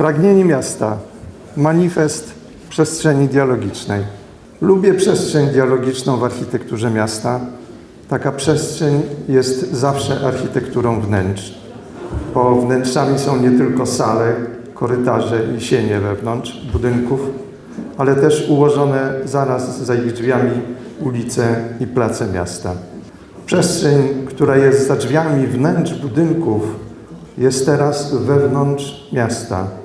Spragnienie miasta. Manifest przestrzeni dialogicznej. Lubię przestrzeń dialogiczną w architekturze miasta. Taka przestrzeń jest zawsze architekturą wnętrz, bo wnętrzami są nie tylko sale, korytarze i sienie wewnątrz budynków, ale też ułożone zaraz za ich drzwiami ulice i place miasta. Przestrzeń, która jest za drzwiami wnętrz budynków, jest teraz wewnątrz miasta.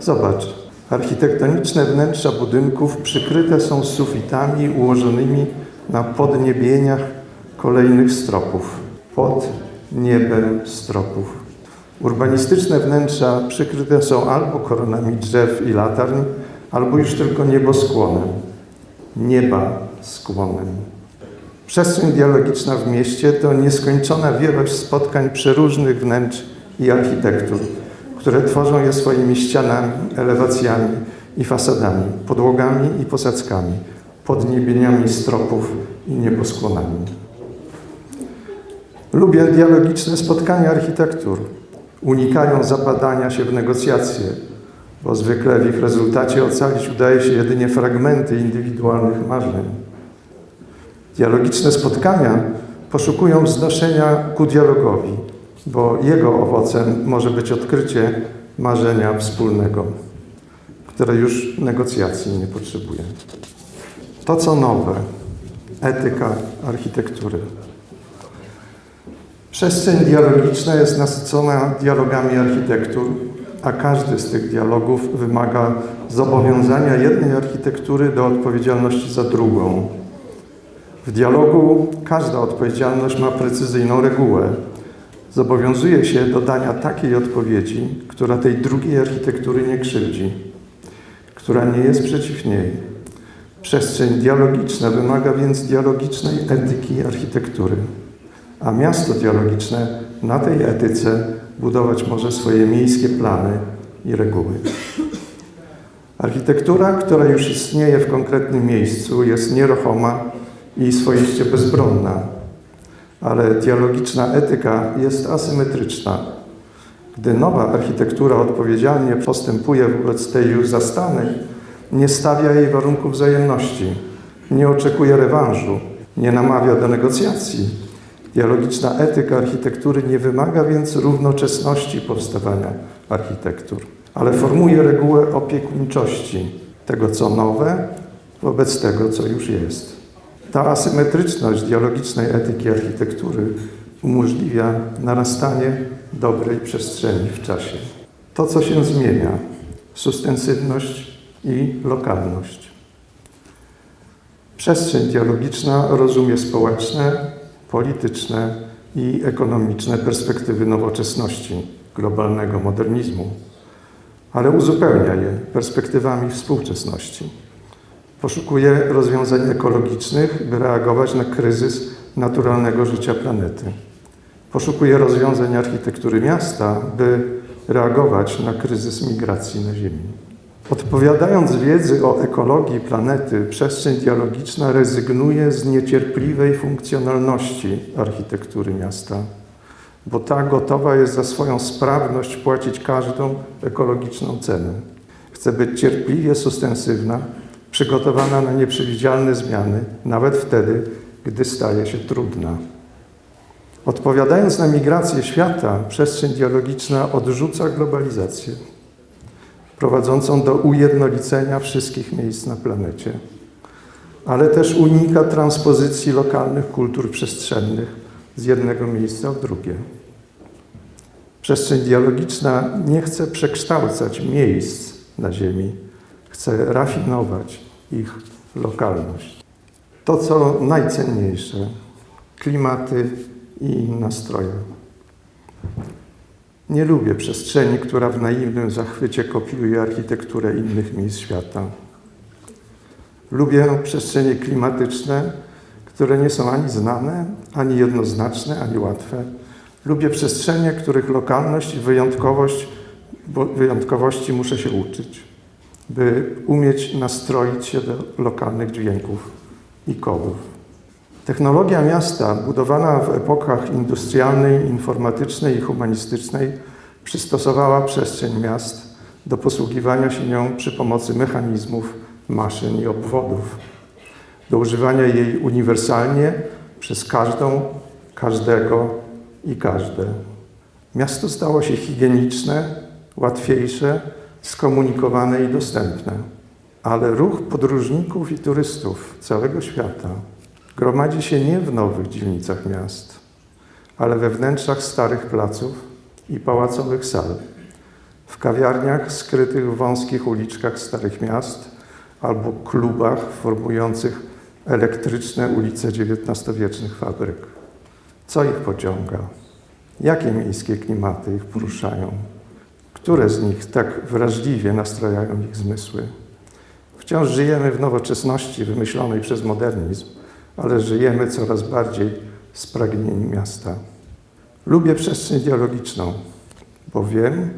Zobacz, architektoniczne wnętrza budynków przykryte są sufitami ułożonymi na podniebieniach kolejnych stropów. Pod niebem stropów. Urbanistyczne wnętrza przykryte są albo koronami drzew i latarń, albo już tylko nieboskłonem. Nieba skłonem. Przestrzeń dialogiczna w mieście to nieskończona wielość spotkań przeróżnych wnętrz i architektur, które tworzą je swoimi ścianami, elewacjami i fasadami, podłogami i posadzkami, podniebieniami stropów i nieboskłonami. Lubię dialogiczne spotkania architektur. Unikają zapadania się w negocjacje, bo zwykle w ich rezultacie ocalić udaje się jedynie fragmenty indywidualnych marzeń. Dialogiczne spotkania poszukują wznoszenia ku dialogowi, bo jego owocem może być odkrycie marzenia wspólnego, które już negocjacji nie potrzebuje. To, co nowe, etyka architektury. Przestrzeń dialogiczna jest nasycona dialogami architektur, a każdy z tych dialogów wymaga zobowiązania jednej architektury do odpowiedzialności za drugą. W dialogu każda odpowiedzialność ma precyzyjną regułę. Zobowiązuje się do dania takiej odpowiedzi, która tej drugiej architektury nie krzywdzi, która nie jest przeciw niej. Przestrzeń dialogiczna wymaga więc dialogicznej etyki architektury, a miasto dialogiczne na tej etyce budować może swoje miejskie plany i reguły. Architektura, która już istnieje w konkretnym miejscu, jest nieruchoma i swoiście bezbronna, ale dialogiczna etyka jest asymetryczna. Gdy nowa architektura odpowiedzialnie postępuje wobec tej już zastanej, nie stawia jej warunków wzajemności, nie oczekuje rewanżu, nie namawia do negocjacji. Dialogiczna etyka architektury nie wymaga więc równoczesności powstawania architektur, ale formuje regułę opiekuńczości tego, co nowe, wobec tego, co już jest. Ta asymetryczność dialogicznej etyki architektury umożliwia narastanie dobrej przestrzeni w czasie. To, co się zmienia, sustensywność i lokalność. Przestrzeń dialogiczna rozumie społeczne, polityczne i ekonomiczne perspektywy nowoczesności, globalnego modernizmu, ale uzupełnia je perspektywami współczesności. Poszukuje rozwiązań ekologicznych, by reagować na kryzys naturalnego życia planety. Poszukuje rozwiązań architektury miasta, by reagować na kryzys migracji na Ziemi. Odpowiadając wiedzy o ekologii planety, przestrzeń dialogiczna rezygnuje z niecierpliwej funkcjonalności architektury miasta, bo ta gotowa jest za swoją sprawność płacić każdą ekologiczną cenę. Chce być cierpliwie sustensywna, przygotowana na nieprzewidzialne zmiany, nawet wtedy, gdy staje się trudna. Odpowiadając na migrację świata, przestrzeń dialogiczna odrzuca globalizację, prowadzącą do ujednolicenia wszystkich miejsc na planecie, ale też unika transpozycji lokalnych kultur przestrzennych z jednego miejsca w drugie. Przestrzeń dialogiczna nie chce przekształcać miejsc na Ziemi, chce rafinować ich lokalność. To, co najcenniejsze, klimaty i nastroje. Nie lubię przestrzeni, która w naiwnym zachwycie kopiuje architekturę innych miejsc świata. Lubię przestrzenie klimatyczne, które nie są ani znane, ani jednoznaczne, ani łatwe. Lubię przestrzenie, których lokalność i wyjątkowość, wyjątkowości muszę się uczyć by umieć nastroić się do lokalnych dźwięków i kodów. Technologia miasta, budowana w epokach industrialnej, informatycznej i humanistycznej, przystosowała przestrzeń miast do posługiwania się nią przy pomocy mechanizmów, maszyn i obwodów, do używania jej uniwersalnie przez każdą, każdego i każde. Miasto stało się higieniczne, łatwiejsze, skomunikowane i dostępne, ale ruch podróżników i turystów całego świata gromadzi się nie w nowych dzielnicach miast, ale we wnętrzach starych placów i pałacowych sal, w kawiarniach skrytych w wąskich uliczkach starych miast albo klubach formujących elektryczne ulice XIX-wiecznych fabryk. Co ich pociąga? Jakie miejskie klimaty ich poruszają? Które z nich tak wrażliwie nastrajają ich zmysły? Wciąż żyjemy w nowoczesności wymyślonej przez modernizm, ale żyjemy coraz bardziej spragnieni miasta. Lubię przestrzeń dialogiczną, bo wiem,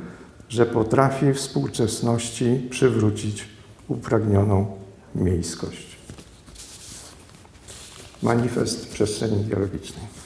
że potrafi współczesności przywrócić upragnioną miejskość. Manifest przestrzeni dialogicznej.